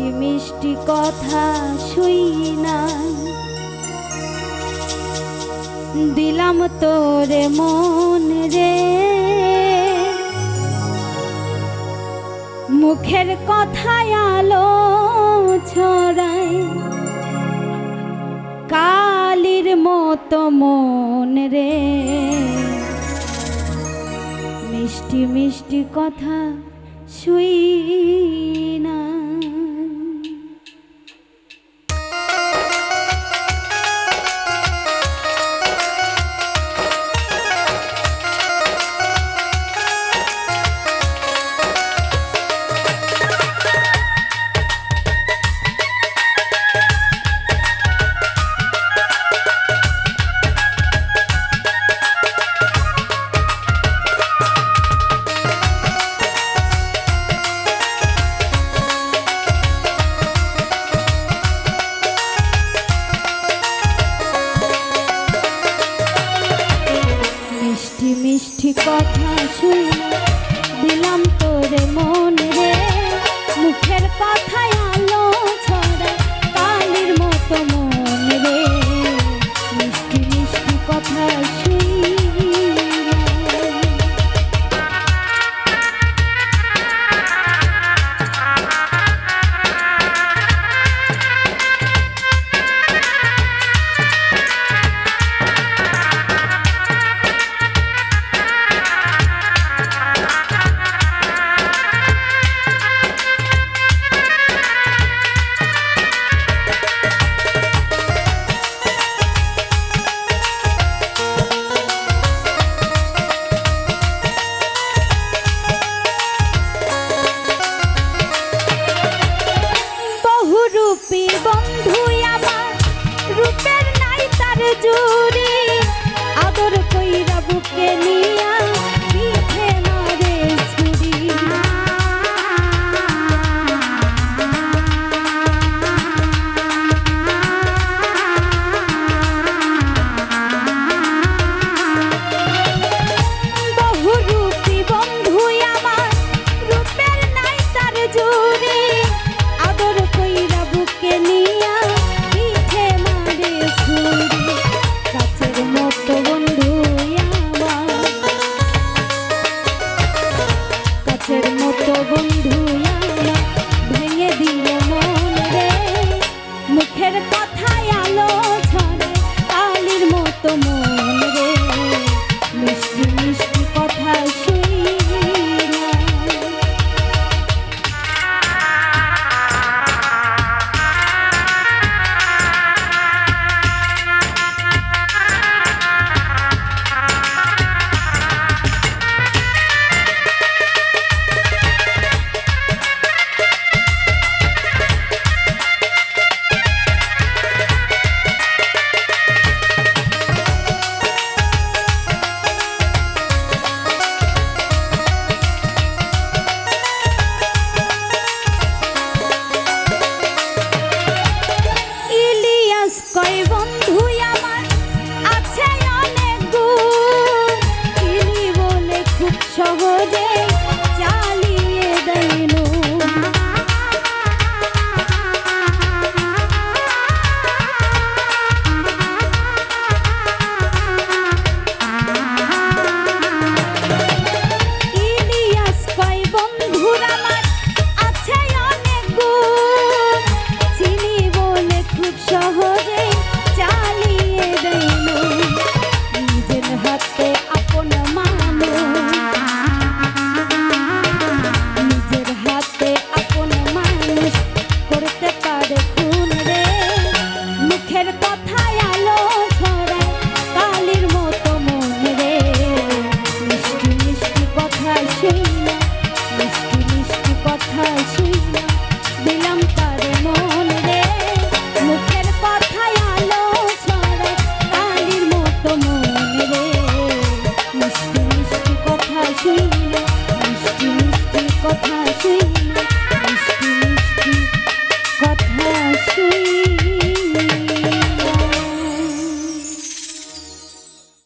মিষ্টি মিষ্টি কথা শুই না দিলাম তোরে মন রে। মুখের কথায় আলো ছড়ায়। কালির মতো মন রে। মিষ্টি মিষ্টি কথা শুই না মিষ্টি কথা শুনে দিলাম তোরে মন। you. baixinho